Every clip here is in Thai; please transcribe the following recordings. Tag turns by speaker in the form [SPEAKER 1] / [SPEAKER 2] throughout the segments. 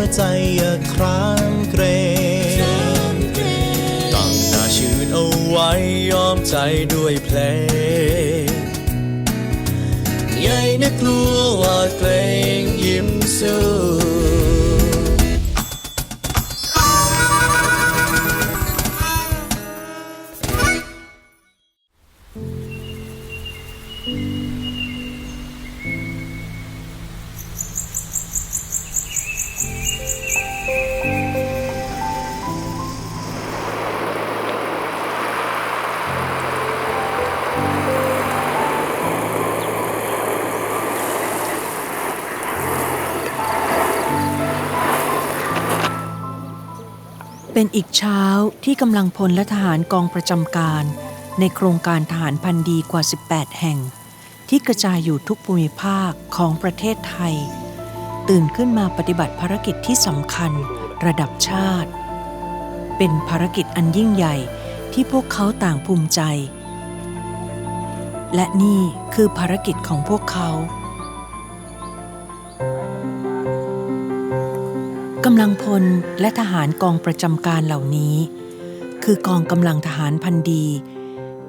[SPEAKER 1] วใจอย่าครามเกรงตั้งหน้าชื่นเอาไว้ยอมใจด้วยเพลงใหญ่นักกลัวว่าเกรงยิ้มสู้
[SPEAKER 2] เป็นอีกเช้าที่กำลังพลและทหารกองประจำการ ในโครงการทหารพันดีกว่า 18 แห่ง ที่กระจายอยู่ทุกภูมิภาคของประเทศไทย ตื่นขึ้นมาปฏิบัติภารกิจที่สำคัญระดับชาติ เป็นภารกิจอันยิ่งใหญ่ที่พวกเขาต่างภูมิใจ และนี่คือภารกิจของพวกเขาำลังพลและทหารกองประจำการเหล่านี้ คือกองกำลังทหารพันดี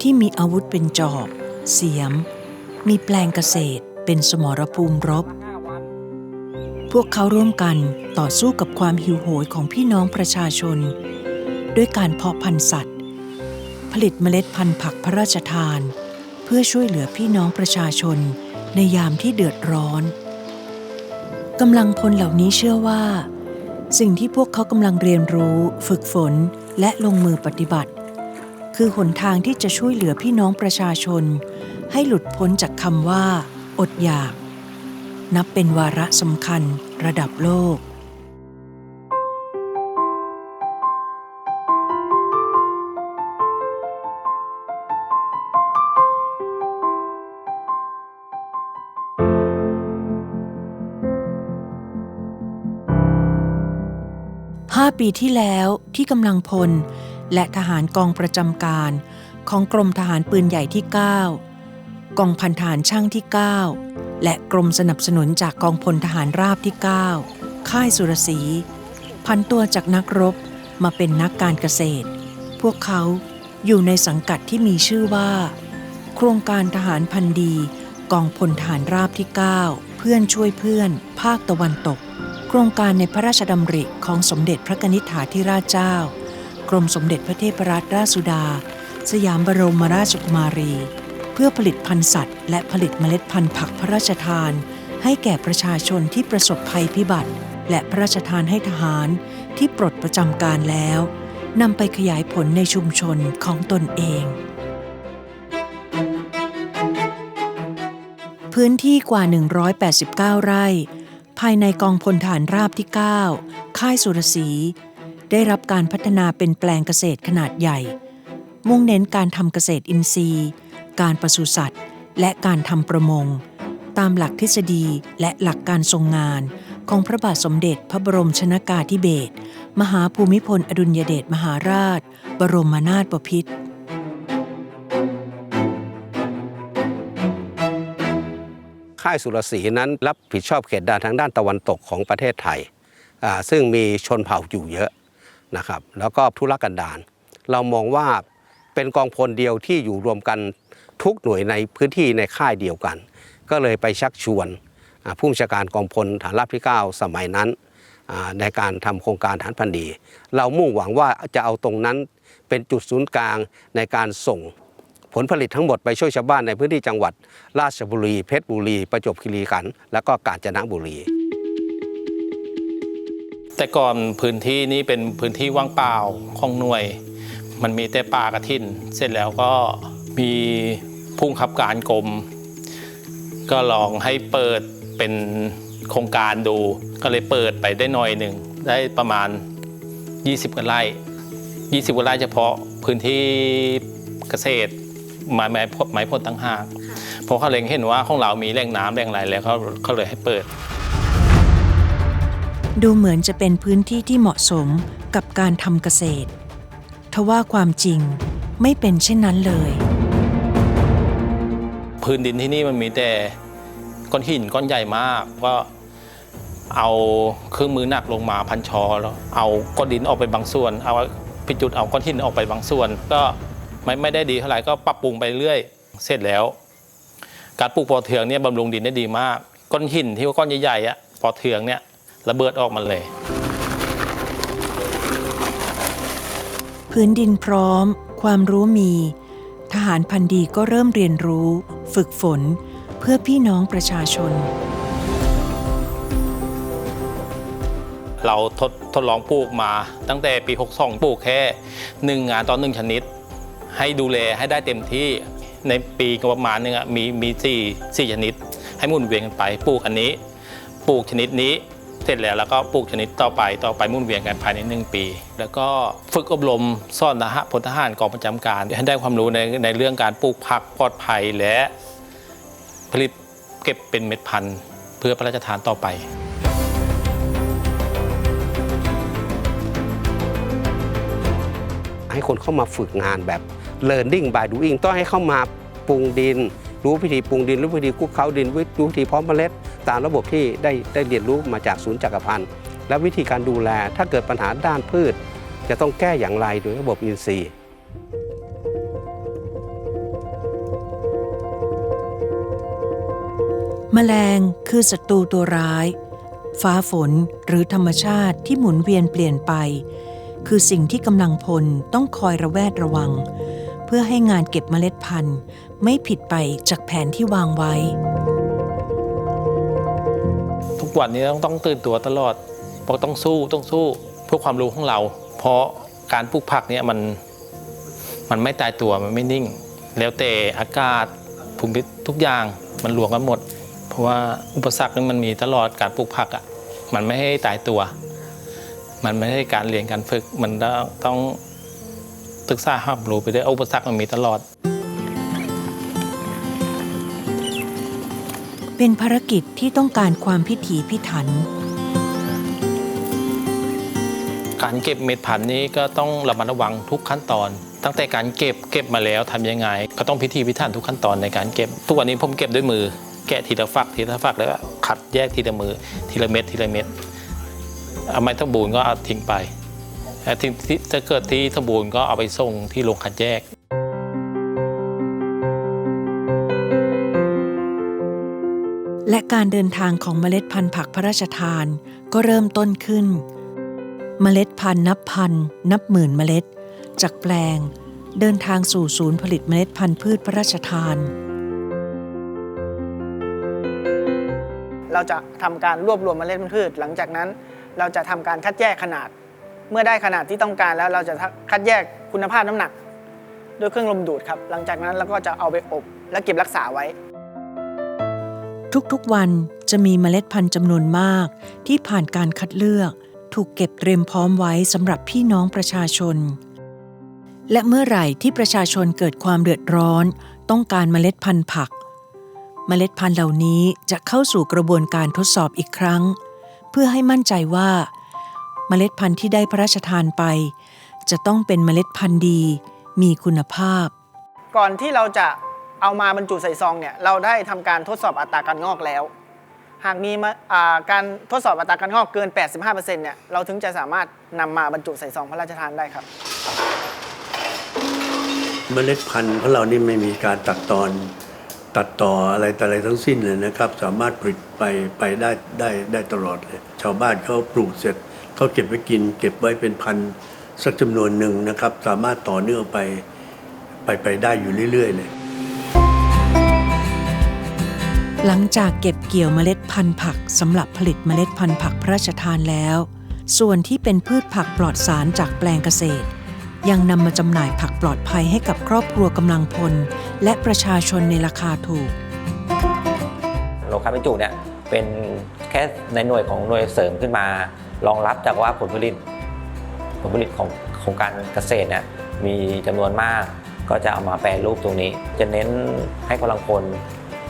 [SPEAKER 2] ที่มีอาวุธเป็นจอบ เสียม มีแปลงเกษตรเป็นสมรภูมิรบ พวกเขาร่วมกันต่อสู้กับความหิวโหยของพี่น้องประชาชน ด้วยการเพาะพันธุ์สัตว์ ผลิตเมล็ดพันธุ์ผักพระราชทาน เพื่อช่วยเหลือพี่น้องประชาชนในยามที่เดือดร้อนกำลังพลเหล่านี้เชื่อว่า สิ่งที่พวกเขากำลังเรียนรู้ ฝึกฝนและลงมือปฏิบัติ คือหนทางที่จะช่วยเหลือพี่น้องประชาชน ให้หลุดพ้นจากคำว่า อดอยาก นับเป็นวาระสำคัญระดับโลก ห้าปีที่แล้วที่กำลังพล และทหารกองประจำการ ของกรมทหารปืนใหญ่ที่ 9 กองพันทหารช่างที่ 9 และกรมสนับสนุนจากกองพลทหารราบที่ 9 ค่ายสุรศรีพันตัวจากนักรบมาเป็นนักการเกษตร พวกเขาอยู่ในสังกัดที่มีชื่อว่า โครงการทหารพันดี กองพลทหารราบที่ 9 เพื่อนช่วยเพื่อน ภาคตะวันตก โครงการในพระราชดำริของสมเด็จพระนิษฐาธิราชเจ้า กรมสมเด็จพระเทพรัตนราชสุดา สยามบรมราชกุมารี เพื่อผลิตพันธุ์สัตว์ และผลิตเมล็ดพันธุ์ผักพระราชทาน ให้แก่ประชาชนที่ประสบภัยพิบัติ และพระราชทานให้ทหารที่ปลดประจำการแล้วนำไปขยายผลในชุมชนของตนเอง พื้นที่กว่า 189 ไร่ ภายในกองพลฐานราบที่ 9 ค่ายสุรศรีได้รับการพัฒนาเป็นแปลงเกษตรขนาดใหญ่ มุ่งเน้นการทำเกษตรอินทรีย์ การปศุสัตว์ และการทำประมง ตามหลักทฤษฎีและหลักการทรงงานของพระบาทสมเด็จพระบรมชนากาธิเบศรมหาภูมิพลอดุลยเดชมหาราช บรมนาถบพิตร
[SPEAKER 3] ค่ายสุรศรีนั้นรับผิดชอบเขตแดนทางด้านตะวันตกของประเทศไทย ซึ่งมีชนเผ่าอยู่เยอะนะครับแล้วก็ทุรกันดารเรามองว่าเป็นกองพลเดียวที่อยู่รวมกันทุกหน่วยในพื้นที่ในค่ายเดียวกัน ก็เลยไปชักชวนผู้บัญชาการกองพลฐานราบที่ 9 สมัยนั้นในการทำโครงการฐานพันดี เรามุ่งหวังว่าจะเอาตรงนั้นเป็นจุดศูนย์กลางในการส่ง ผลผลิตทั้งหมดไปช่วยชาวบ้านในพื้นที่จังหวัด ราชบุรี เพชรบุรี ประจวบคีรีขันธ์และก็กาญจนบุรี
[SPEAKER 4] แต่ก่อนพื้นที่นี้เป็นพื้นที่ว่างเปล่าของหน่วย มันมีแต่ป่ากระทิน เสร็จแล้วก็มีผู้บังคับการกรมก็ลองให้เปิดเป็นโครงการดู ก็เลยเปิดไปได้หน่อยหนึ่งได้ประมาณ 20กว่าไร่20กว่าไร่เฉพาะพื้นที่เกษตร ไม้ไม้ไม้ผลตั้งหากเพราะเขาเล็งเห็นว่าของเรามีแหล่งน้ำแหล่งอะไรแล้วเขาเขาเลยให้เปิด
[SPEAKER 2] ดูเหมือนจะเป็นพื้นที่ที่เหมาะสมกับการทำเกษตรทว่าความจริงไม่เป็นเช่นนั้นเลย
[SPEAKER 4] พื้นดินที่นี่มันมีแต่ก้อนหินก้อนใหญ่มากก็เอาเครื่องมือหนักลงมาพันชอแล้วเอาก้อนดินออกไปบางส่วน เอาพิจุดเอาก้อนหินออกไปบางส่วน ก็ ไม่ไม่ได้ดีเท่าไหร่ก็ปรับปรุงไปเรื่อยเสร็จแล้ว การปลูกปอเทืองเนี่ยบำรุงดินได้ดีมาก ก้อนหินที่ว่าก้อนใหญ่ๆอะปอเทืองเนี่ยระเบิดออกมาเลย
[SPEAKER 2] พื้นดินพร้อม ความรู้มี ทหารพันดีก็เริ่มเรียนรู้ ฝึกฝนเพื่อพี่น้องประชาชน
[SPEAKER 4] เราทดทดลองปลูกมาตั้งแต่ปี 62 ปลูกแค่หนึ่งงานต่อหนึ่งชนิด ให้ดูแลให้ได้เต็มที่ในปีประมาณหนึงอะมีมีสี่สี่ชนิด ให้มุนเวียนกันไปปลูกอันนี้ ปลูกชนิดนี้เสร็จแล้วแล้วก็ปลูกชนิดต่อไปต่อไปมุนเวียนกันภายในหนึ่งปี แล้วก็ฝึกอบรมสอนทหารพลทหารกองประจำการให้ได้ความรู้ในในเรื่องการปลูกผักปลอดภัยและผลิตเก็บเป็นเม็ดพันธุ์เพื่อพระราชทานต่อไป
[SPEAKER 3] ให้คนเข้ามาฝึกงานแบบ learning by doing ต้องให้เข้ามาปรุงดิน รู้วิธีปรุงดิน รู้วิธีคุกเคล้าดินรู้วิธีเพาะเมล็ด ตามระบบที่ได้ได้เรียนรู้มาจากศูนย์จักรพันธ์และวิธีการดูแลถ้าเกิดปัญหาด้านพืช จะต้องแก้อย่างไรโดยระบบอินทรีย์
[SPEAKER 2] แมลงคือศัตรูตัวร้าย ฟ้าฝนหรือธรรมชาติที่หมุนเวียนเปลี่ยนไป คือสิ่งที่กำลังพลต้องคอยระแวดระวัง พื่อให้งานเก็บเมล็ดพันธุ์ ไม่ผิดไปจากแผนที่วางไว้
[SPEAKER 4] ทุกวันนี้ต้องต้องตื่นตัวตลอดเพราะต้องสู้ต้องสู้เพื่อความรู้ของเรา เพราะการปลูกผักเนี่ยมันมันไม่ตายตัวมันไม่นิ่ง แล้วแต่อากาศภูมิทุกอย่างมันรวมกันหมด เพราะว่าอุปสรรคนี่มันมีตลอดการปลูกผักอะมันไม่ให้ตายตัว มันไม่ใช่การเรียนการฝึกมันต้องต้อง ศึกษาหาความรู้ไปด้วยอุปสรรคมันมีตลอด
[SPEAKER 2] เป็นภารกิจที่ต้องการความพิถีพิถัน
[SPEAKER 4] การเก็บเม็ดพันธุ์นี้ก็ต้องระมัดระวังทุกขั้นตอน ตั้งแต่การเก็บเก็บมาแล้วทำยังไง ก็ต้องพิธีพิถันทุกขั้นตอนในการเก็บ ทุกวันนี้ผมเก็บด้วยมือ แกะทีละฝักทีละฝักแล้วก็คัดแยกทีละมือทีละเม็ดทีละเม็ดเอาไม่สมบูรณ์ก็เอาทิ้งไป แต่ที่ที่ถ้าเกิดที่สมบูรณ์ก็เอาไปส่งที่โรงคัดแยก
[SPEAKER 2] และการเดินทางของเมล็ดพันธุ์ผักพระราชทานก็เริ่มต้นขึ้น เมล็ดพันธุ์นับพันนับหมื่นเมล็ด จากแปลง เดินทางสู่ศูนย์ผลิตเมล็ดพันธุ์พืชพระราชทาน
[SPEAKER 5] เราจะทำการรวบรวมเมล็ดพันธุ์พืช หลังจากนั้น เราจะทำการคัดแยกขนาด เมื่อได้ขนาดที่ต้องการแล้วเราจะคัดแยกคุณภาพน้ำหนักด้วยเครื่องลมดูดครับ หลังจากนั้นเราก็จะเอาไปอบและเก็บรักษาไว้
[SPEAKER 2] ทุกๆวันจะมีเมล็ดพันธุ์จำนวนมาก ที่ผ่านการคัดเลือก ถูกเก็บเตรียมพร้อมไว้สำหรับพี่น้องประชาชน และเมื่อไหร่ที่ประชาชนเกิดความเดือดร้อน ต้องการเมล็ดพันธุ์ผัก เมล็ดพันธุ์เหล่านี้จะเข้าสู่กระบวนการทดสอบอีกครั้ง เพื่อให้มั่นใจว่า เมล็ดพันธุ์ที่ได้พระราชทานไป จะต้องเป็นเมล็ดพันธุ์ดี มีคุณภาพ
[SPEAKER 5] ก่อนที่เราจะเอามาบรรจุใส่ซองเนี่ยเราได้ทำการทดสอบอัตราการงอกแล้ว หากมีมาอ่าการทดสอบอัตราการงอกเกิน 85%เนี่ยเราถึงจะสามารถนำมาบรรจุใส่ซองพระราชทานได้ครับ
[SPEAKER 6] เมล็ดพันธุ์ของเรานี่ไม่มีการตัดตอนตัดต่ออะไรแต่อะไรทั้งสิ้นเลยนะครับ สามารถผลิตไปไปได้ได้ได้ตลอดเลยชาวบ้านเขาปลูกเสร็จ เขาเก็บไว้กิน เก็บไว้เป็นพันธุ์สักจำนวนหนึ่งนะครับ สามารถต่อเนื่องไปไปไปได้อยู่เรื่อย ๆ เลย
[SPEAKER 2] หลังจากเก็บเกี่ยวเมล็ดพันธุ์ผักสำหรับผลิตเมล็ดพันธุ์ผักพระราชทานแล้ว ส่วนที่เป็นพืชผักปลอดสารจากแปลงเกษตร ยังนำมาจำหน่ายผักปลอดภัยให้กับครอบครัวกำลังพล และประชาชนในราคาถูก
[SPEAKER 7] โรงคัดบรรจุเนี่ยเป็นแค่ในหน่วยของหน่วยเสริมขึ้นมา รองรับจากว่าผลผลิตผลผลิตของโครงการเกษตรเนี่ยมีจำนวนมากก็จะเอามาแปรรูปตรงนี้ จะเน้นให้กำลังพล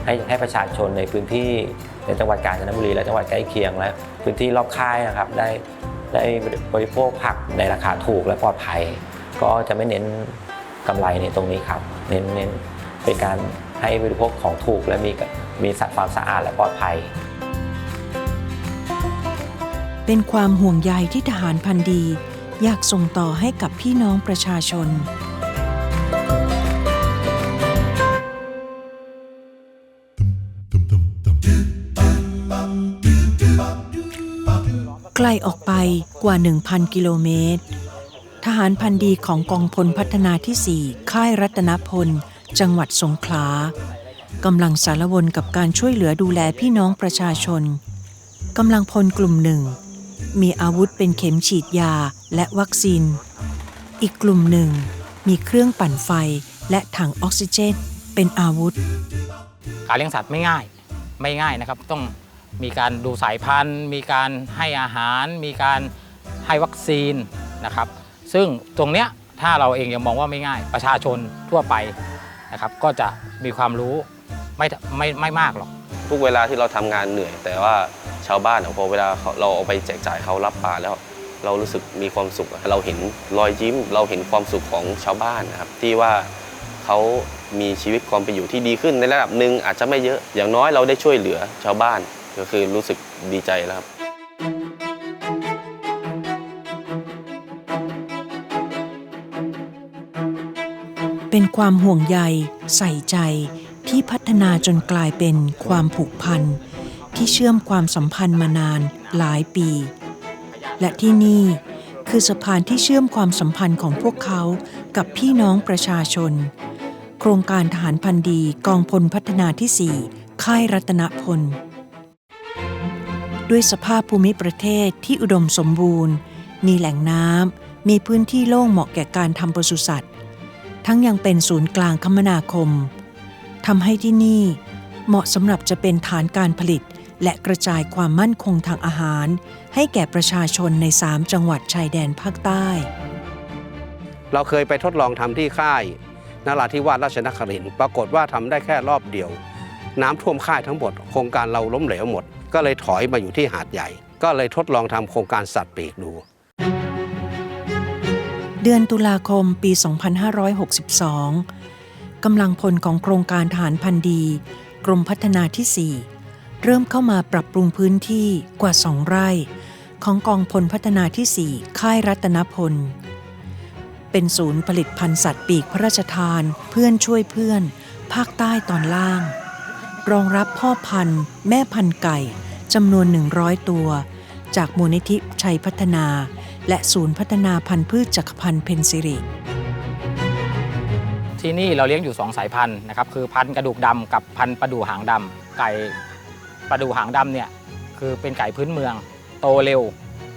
[SPEAKER 7] ให้ให้ประชาชนในพื้นที่ในจังหวัดกาญจนบุรีและจังหวัดใกล้เคียงและพื้นที่รอบค่ายนะครับได้ได้บริโภคผักในราคาถูกและปลอดภัย ก็จะไม่เน้นกำไรในตรงนี้ครับ เน้นเน้นเป็นการให้บริโภคของถูกและมีมีสัดความสะอาดและปลอดภัย
[SPEAKER 2] เป็นความห่วงใยที่ทหารพันดี อยากส่งต่อให้กับพี่น้องประชาชน ไกลออกไปกว่า 1,000 กิโลเมตร ทหารพันดีของกองพลพัฒนาที่ 4 ค่ายรัตนพล จังหวัดสงขลากำลังสารวนกับการช่วยเหลือดูแลพี่น้องประชาชนกำลังพลกลุ่มหนึ่ง มีอาวุธเป็นเข็มฉีดยาและวัคซีน อีกกลุ่มหนึ่ง มีเครื่องปั่นไฟและถังออกซิเจน เป็นอาวุธ
[SPEAKER 8] การเลี้ยงสัตว์ไม่ง่าย ไม่ง่ายนะครับ ต้องมีการดูสายพันธุ์ มีการให้อาหาร มีการให้วัคซีนนะครับ ซึ่งตรงเนี้ยถ้าเราเองยังมองว่าไม่ง่าย ประชาชนทั่วไปนะครับ ก็จะมีความรู้ไม่ไม่ไม่มากหรอก
[SPEAKER 9] ทุกเวลาที่เราทำงานเหนื่อย แต่ว่าชาวบ้านพอเวลาเราเอาไปแจกจ่ายเขารับปลาแล้วเรารู้สึกมีความสุข เราเห็นรอยยิ้ม เราเห็นความสุขของชาวบ้านนะครับ ที่ว่าเขามีชีวิตความเป็นอยู่ที่ดีขึ้นในระดับหนึ่งอาจจะไม่เยอะ อย่างน้อยเราได้ช่วยเหลือชาวบ้านก็คือรู้สึกดีใจแล้วครับ
[SPEAKER 2] เป็นความห่วงใย ใส่ใจ ที่พัฒนาจนกลายเป็นความผูกพัน ที่เชื่อมความสัมพันธ์มานานหลายปี และที่นี่คือสะพานที่เชื่อมความสัมพันธ์ของพวกเขากับพี่น้องประชาชน โครงการทหารพันดีกองพลพัฒนาที่ 4 ค่ายรัตนพล ด้วยสภาพภูมิประเทศที่อุดมสมบูรณ์ มีแหล่งน้ำ มีพื้นที่โล่งเหมาะแก่การทำปศุสัตว์ ทั้งยังเป็นศูนย์กลางคมนาคม ทำให้ที่นี่ เหมาะสำหรับจะเป็นฐานการผลิต และกระจายความมั่นคงทางอาหาร ให้แก่ประชาชนใน 3 จังหวัดชายแดนภาคใต้
[SPEAKER 3] เราเคยไปทดลองทำที่ค่ายนราธิวาสราชนครินทร์ปรากฏว่าทำได้แค่รอบเดียว น้ำท่วมค่ายทั้งหมด โครงการเราล้มเหลวหมด ก็เลยถอยมาอยู่ที่หาดใหญ่ ก็เลยทดลองทำโครงการสัตว์ปีกดู
[SPEAKER 2] เดือนตุลาคมปี 2562 กำลังพลของโครงการฐานพันดี กรมพัฒนาที่ 4 เริ่มเข้ามาปรับปรุงพื้นที่กว่า2ไร่ ของกองพลพัฒนาที่ 4 ค่ายรัตนพล เป็นศูนย์ผลิตพันธุ์สัตว์ปีกพระราชทาน เพื่อนช่วยเพื่อน ภาคใต้ตอนล่าง รองรับพ่อพันธุ์ แม่พันธุ์ไก่จำนวน 100 ตัว จากมูลนิธิชัยพัฒนา และศูนย์พัฒนาพันธุ์พืชจักรพันธ์เพนซิริ
[SPEAKER 8] ที่นี่เราเลี้ยงอยู่ 2 สายพันธุ์นะครับคือพันธุ์กระดูกดำกับพันธุ์ปลาดูหางดำไก่ปลาดูหางดำเนี่ยคือเป็นไก่พื้นเมือง โตเร็ว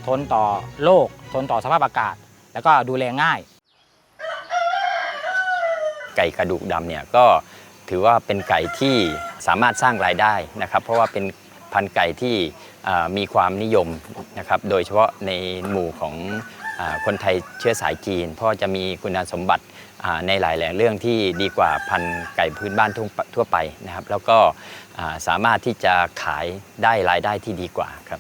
[SPEAKER 8] ทนต่อโรคทนต่อสภาพอากาศ แล้วก็ดูแลง่าย
[SPEAKER 10] ไก่กระดูกดำเนี่ยก็ถือว่าเป็นไก่ที่สามารถสร้างรายได้นะครับ เพราะว่าเป็นพันธุ์ไก่ที่มีความนิยมนะครับ โดยเฉพาะในหมู่ของอคนไทยเชื้อสายจีน เพราะจะมีคุณสมบัติ ในหลายแหล่งเรื่องที่ดีกว่าพันธุ์ไก่พื้นบ้านทั่วไปนะครับ แล้วก็สามารถที่จะขายได้รายได้ที่ดีกว่าครับ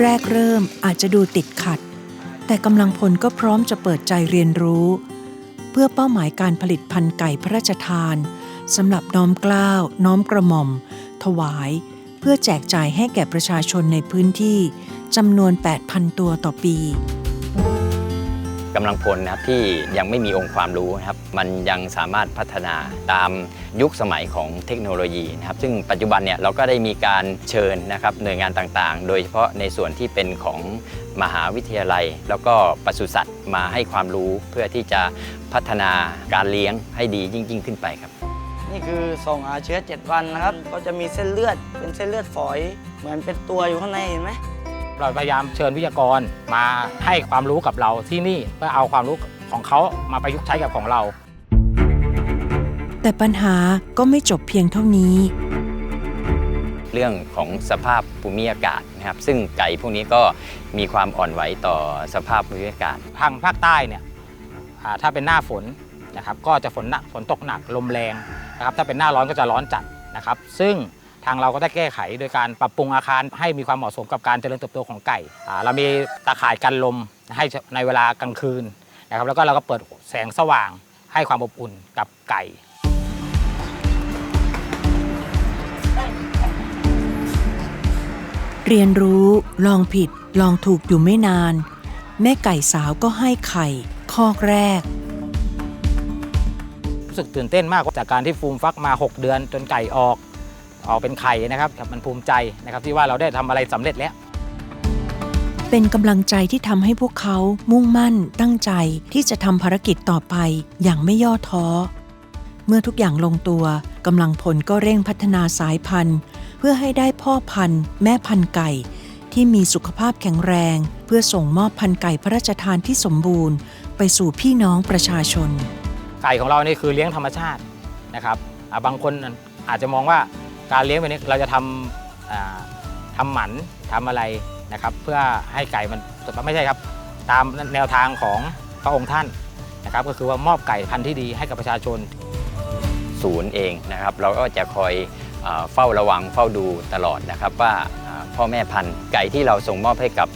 [SPEAKER 2] แรกเริ่มอาจจะดูติดขัด แต่กำลังพลก็พร้อมจะเปิดใจเรียนรู้ เพื่อเป้าหมายการผลิตพันธุ์ไก่พระราชทานสำหรับน้อมกล้าว น้อมกระหม่อม ถวาย เพื่อแจกจ่ายให้แก่ประชาชนในพื้นที่จำนวน 8,000 ตัวต่อปี
[SPEAKER 10] กำลังพลนะครับที่ยังไม่มีองค์ความรู้นะครับ มันยังสามารถพัฒนาตามยุคสมัยของเทคโนโลยีนะครับ ซึ่งปัจจุบันเนี่ยเราก็ได้มีการเชิญนะครับหน่วยงานต่างๆ โดยเฉพาะในส่วนที่เป็นของมหาวิทยาลัย แล้วก็ปศุสัตว์มาให้ความรู้เพื่อที่จะพัฒนาการเลี้ยงให้ดียิ่งยิ่งขึ้นไปครับ
[SPEAKER 5] นี่คือส่งหาเชื้อ 7 วันนะครับ ก็จะมีเส้นเลือดเป็นเส้นเลือดฝอย เหมือนเป็นตัวอยู่ข้างในเห็นไหม
[SPEAKER 8] เราพยายามเชิญวิทยากรมาให้ความรู้กับเราที่นี่เพื่อเอาความรู้ของเขามาประยุกต์ใช้กับของเรา
[SPEAKER 2] แต่ปัญหาก็ไม่จบเพียงเท่านี้
[SPEAKER 10] เรื่องของสภาพภูมิอากาศนะครับซึ่งไก่พวกนี้ก็มีความอ่อนไหวต่อสภาพภูมิอากาศ
[SPEAKER 8] ทางภาคใต้เนี่ยอ่าถ้าเป็นหน้าฝนนะครับก็จะฝนหนักฝนตกหนักลมแรงนะครับถ้าเป็นหน้าร้อนก็จะร้อนจัดนะครับ ซึ่ง ทางเราก็ได้แก้ไขโดยการปรับปรุงอาคารให้มีความเหมาะสมกับการเจริญเติบโตของไก่อ่าเรามีตาข่ายกันลมให้ในเวลากลางคืนนะครับแล้วก็เราก็เปิดแสงสว่างให้ความอบอุ่นกับไก่
[SPEAKER 2] เรียนรู้ลองผิดลองถูกอยู่ไม่นาน แม่ไก่สาวก็ให้ไข่คอกแรก
[SPEAKER 8] รู้สึกตื่นเต้นมากจากการที่ฟูมฟักมา 6 เดือนจนไก่ออก ออกเป็นไข่นะครับมันภูมิใจนะครับที่ว่าเราได้ทำอะไรสำเร็จแล้ว
[SPEAKER 2] เป็นกำลังใจที่ทำให้พวกเขามุ่งมั่น ตั้งใจที่จะทำภารกิจต่อไปอย่างไม่ย่อท้อ เมื่อทุกอย่างลงตัวกำลังพลก็เร่งพัฒนาสายพันธุ์ เพื่อให้ได้พ่อพันธุ์ แม่พันธุ์ไก่ ที่มีสุขภาพแข็งแรง เพื่อส่งมอบพันธุ์ไก่พระราชทานที่สมบูรณ์ ไปสู่พี่น้องประชาชน
[SPEAKER 8] ไก่ของเรานี่คือเลี้ยงธรรมชาตินะครับบางคนอาจจะมองว่า การเลี้ยงแบบนี้เราจะทำทำหมันทำอะไรนะครับ เพื่อให้ไก่มันไม่ใช่ครับ ตามแนวทางของพระองค์ท่านนะครับ ก็คือว่ามอบไก่พันธุ์ที่ดีให้กับประชาชน
[SPEAKER 10] ศูนย์เองนะครับ เราก็จะคอยเฝ้าระวังเฝ้าดูตลอดนะครับว่าพ่อแม่พันธุ์ไก่ที่เราส่งมอบให้กับ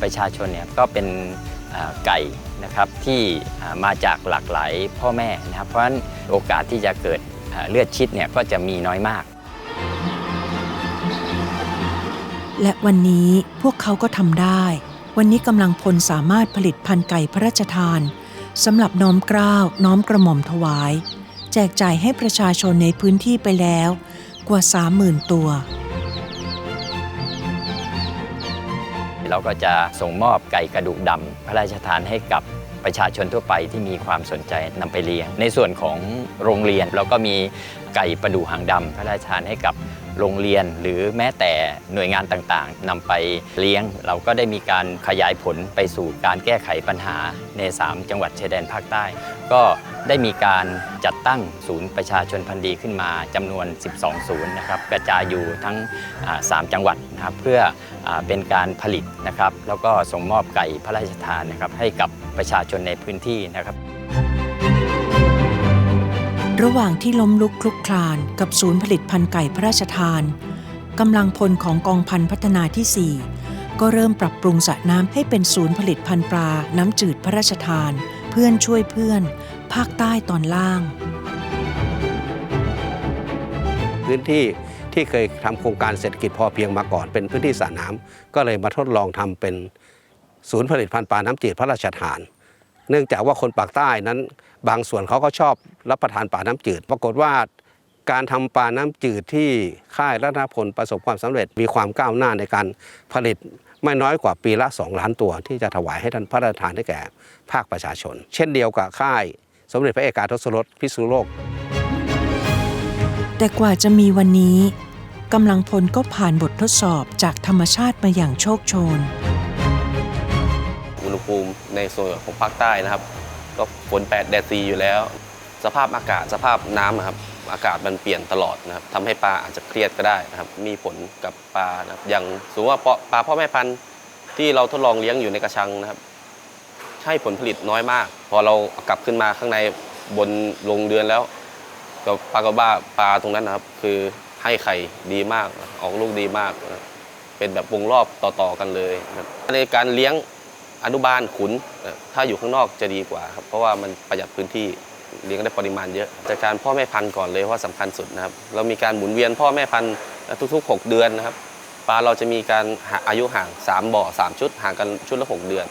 [SPEAKER 10] ประชาชนเนี่ยก็เป็นไก่นะครับที่มาจากหลากหลายพ่อแม่นะครับ เพราะฉะนั้นโอกาสที่จะเกิดเลือดชิดเนี่ยก็จะมีน้อยมาก
[SPEAKER 2] และวันนี้พวกเขาก็ทำได้ วันนี้กำลังพลสามารถผลิตพันไก่พระราชทานสำหรับน้อมเกล้าวน้อมกระหม่อมถวาย แจกจ่ายให้ประชาชนในพื้นที่ไปแล้วกว่า 30,000 ตัว
[SPEAKER 10] เราก็จะส่งมอบไก่กระดูกดำพระราชทานให้กับ ประชาชนทั่วไปที่มีความสนใจนำไปเลี้ยง ในส่วนของโรงเรียนเราก็มีไก่ประดูหางดำพระราชทานให้กับโรงเรียนหรือแม้แต่หน่วยงานต่างๆนำไปเลี้ยง เราก็ได้มีการขยายผลไปสู่การแก้ไขปัญหาใน 3 จังหวัดชายแดนภาคใต้ ก็ได้มีการจัดตั้งศูนย์ประชาชนพันธุ์ดีขึ้นมาจำนวน 12 ศูนย์นะครับกระจายอยู่ทั้งอ่า3จังหวัดนะครับเพื่ออเป็นการผลิตนะครับแล้วก็ส่งมอบไก่พระราชทานนะครับให้กับ ประชาชนในพื้นที่นะครับ
[SPEAKER 2] ระหว่างที่ล้มลุกคลุกคลานกับศูนย์ผลิตพันธุ์ไก่พระราชทานกำลังพลของกองพันพัฒนาที่ 4 ก็เริ่มปรับปรุงสระน้ำให้เป็นศูนย์ผลิตพันธุ์ปลา น้ำจืดพระราชทาน เพื่อนช่วยเพื่อน ภาคใต้ตอนล่าง
[SPEAKER 3] พื้นที่ที่เคยทำโครงการเศรษฐกิจพอเพียงมาก่อนเป็นพื้นที่สระน้ำก็เลยมาทดลองทำเป็น ศูนย์ผลิตภัณฑ์ปลาน้ำจืดพระราชทาน เนื่องจากว่าคนปากใต้นั้น บางส่วนเขาก็ชอบรับประทานปลาน้ำจืด ปรากฏว่าการทำปลาน้ำจืดที่ค่ายรัตนพลประสบความสำเร็จมีความก้าวหน้าในการผลิตไม่น้อยกว่าปีละ 2 ล้านตัว ที่จะถวายให้ท่านพระราชทานให้แก่ภาคประชาชน เช่นเดียวกับค่ายสมเด็จพระเอกาทศรสพิษุโลก
[SPEAKER 2] แต่กว่าจะมีวันนี้กำลังพลก็ผ่านบททดสอบจากธรรมชาติมาอย่างโชคโชน
[SPEAKER 9] ณภูมิในโซนของภาคใต้นะครับ ก็ฝนแปดแดดซีอยู่แล้ว สภาพอากาศสภาพน้ำครับอากาศมันเปลี่ยนตลอดนะครับทำให้ปลาอาจจะเครียดก็ได้นะครับมีผลกับปลานะครับอย่างสมมติว่าปลาพ่อแม่พันธุ์ที่เราทดลองเลี้ยงอยู่ในกระชังนะครับให้ผลผลิตน้อยมาก พอเรากลับขึ้นมาข้างในบนโรงเรือนแล้วก็ปรากฏว่าปลาตรงนั้นนะครับ คือให้ไข่ดีมากออกลูกดีมาก เป็นแบบวงรอบต่อๆกันเลยในการเลี้ยง อนุบาลขุน ถ้าอยู่ข้างนอกจะดีกว่าครับ เพราะว่ามันประหยัดพื้นที่เลี้ยงได้ปริมาณเยอะจากการพ่อแม่พันธุ์ก่อนเลยว่าสำคัญสุดนะครับ เรามีการหมุนเวียนพ่อแม่พันธุ์ทุก ๆ 6 เดือนนะครับปลาเราจะมีการอายุห่าง 3 บ่อ 3 ชุด ห่างกันชุดละ 6 เดือน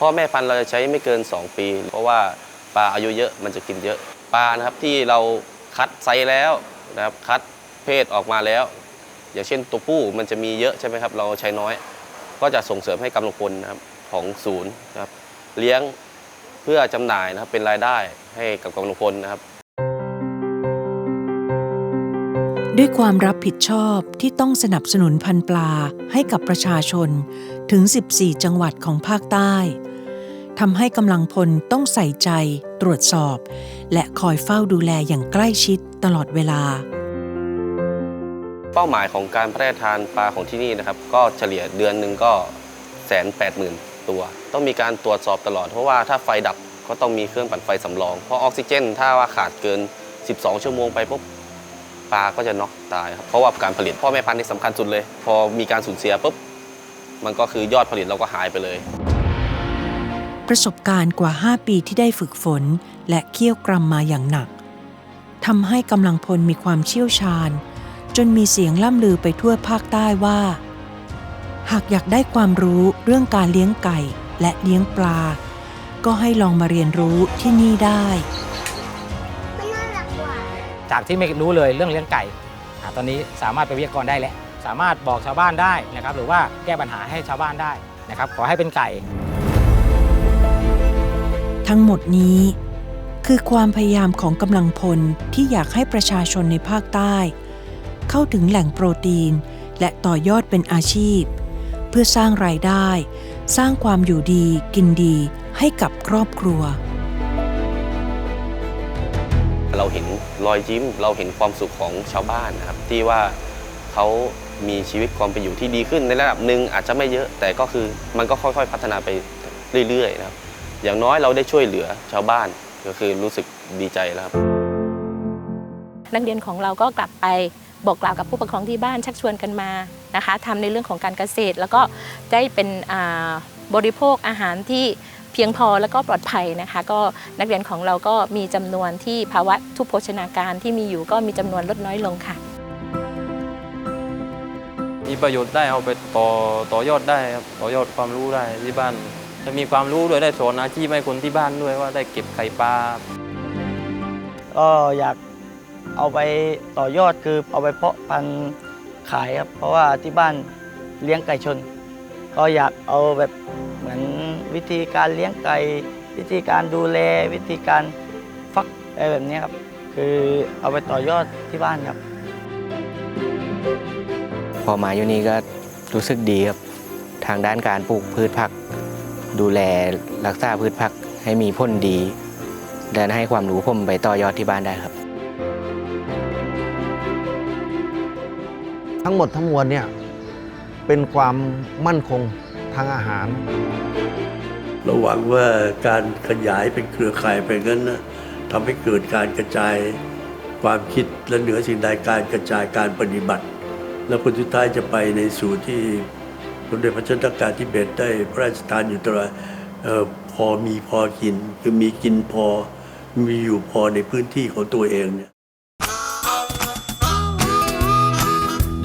[SPEAKER 9] พ่อแม่พันธุ์เราจะใช้ไม่เกิน 2 ปี เพราะว่าปลาอายุเยอะมันจะกินเยอะ ปลานะครับที่เราคัดไซส์แล้วนะครับคัดเพศออกมาแล้ว อย่างเช่นตัวผู้มันจะมีเยอะใช่ไหมครับ เราใช้น้อย ก็จะส่งเสริมให้กำลังพลนะครับ ของศูนย์นะครับเลี้ยงเพื่อจำหน่ายนะครับเป็นรายได้ให้กับกำลังพลนะครับ
[SPEAKER 2] ด้วยความรับผิดชอบที่ต้องสนับสนุนพันธุ์ปลาให้กับประชาชนถึง 14 จังหวัดของภาคใต้ทำให้กำลังพลต้องใส่ใจตรวจสอบ และคอยเฝ้าดูแลอย่างใกล้ชิดตลอดเวลา
[SPEAKER 9] เป้าหมายของการพระราชทานปลาของที่นี่นะครับ ก็เฉลี่ยเดือนหนึ่งก็แสนแปดหมื่น ตัว ต้องมีการตรวจสอบตลอด เพราะว่าถ้าไฟดับก็ต้องมีเครื่องปั่นไฟสำรอง เพราะออกซิเจน ถ้าว่าขาดเกิน 12 ชั่วโมงไปปุ๊บปลาก็จะน็อกตายครับเพราะว่าการผลิตพ่อแม่พันธุ์นี่สำคัญสุดเลย พอมีการสูญเสียปุ๊บมันก็คือยอดผลิตเราก็หายไปเลย
[SPEAKER 2] ประสบการณ์กว่า 5 ปีที่ได้ฝึกฝน และเคี่ยวกรำมาอย่างหนักทำให้กำลังพลมีความเชี่ยวชาญ จนมีเสียงล่ำลือไปทั่วภาคใต้ว่า หากอยากได้ความรู้เรื่องการเลี้ยงไก่และเลี้ยงปลา ก็ให้ลองมาเรียนรู้ที่นี่ได้
[SPEAKER 8] จากที่ไม่รู้เลยเรื่องเลี้ยงไก่อ่าตอนนี้สามารถไปวิทยากรได้แล้วสามารถบอกชาวบ้านได้นะครับ หรือว่าแก้ปัญหาให้ชาวบ้านได้นะครับ ขอให้เป็นไก่
[SPEAKER 2] ทั้งหมดนี้ คือความพยายามของกำลังพลที่อยากให้ประชาชนในภาคใต้ เข้าถึงแหล่งโปรตีน และต่อยอดเป็นอาชีพ เพื่อสร้างรายได้ สร้างความอยู่ดีกินดีให้กับครอบครัว
[SPEAKER 9] เราเห็นรอยยิ้มเราเห็นความสุขของชาวบ้านนะครับ ที่ว่าเขามีชีวิตความเป็นอยู่ที่ดีขึ้นในระดับหนึ่งอาจจะไม่เยอะ แต่ก็คือมันก็ค่อยๆ พัฒนาไปเรื่อยๆนะครับ อย่างน้อยเราได้ช่วยเหลือชาวบ้านก็คือรู้สึกดีใจแล้วครับ
[SPEAKER 11] นักเรียนของเราก็กลับไป บอกกล่าวกับผู้ปกครองที่บ้านชักชวนกันมานะคะทำในเรื่องของการเกษตร แล้วก็ได้เป็นอ่าบริโภคอาหารที่เพียงพอแล้วก็ปลอดภัยนะคะ ก็นักเรียนของเราก็มีจำนวนที่ภาวะทุพโภชนาการที่มีอยู่ก็มีจำนวนลดน้อยลงค่ะ
[SPEAKER 12] มีประโยชน์ได้เอาไปต่อต่อยอดได้ครับต่อยอดความรู้ได้ที่บ้านจะมีความรู้ด้วยได้สอนอาชีพให้คนที่บ้านด้วยว่าได้เก็บไข่ปลา
[SPEAKER 5] ก็อยาก เอาไปต่อยอดคือเอาไปเพาะพันธุ์ขายครับ เพราะว่าที่บ้านเลี้ยงไก่ชน ก็อยากเอาแบบเหมือนวิธีการเลี้ยงไก่วิธีการดูแลวิธีการฟักอะไรแบบนี้ครับ คือเอาไปต่อยอดที่บ้านครับ
[SPEAKER 13] พอมาอยู่นี่ก็รู้สึกดีครับ ทางด้านการปลูกพืชผัก ดูแลรักษาพืชผักให้มีผลดีและให้ความรู้ผมไปต่อยอดที่บ้านได้ครับ
[SPEAKER 14] ทั้งหมดทั้งมวลเนี่ยเป็นความมั่นคงทางอาหาร
[SPEAKER 6] เราหวังว่าการขยายเป็นเครือข่ายไปนั้นนะทำให้เกิดการกระจายความคิดและเหนือสิ่งใดการกระจายการปฏิบัติ และผลสุดท้ายจะไปในสู่ที่สมเด็จพระเจ้าตากาธิเบศได้พระราชทานอยู่ตลอดพอมีพอกิน คือมีกินพอมีอยู่พอในพื้นที่ของตัวเองเนี่ย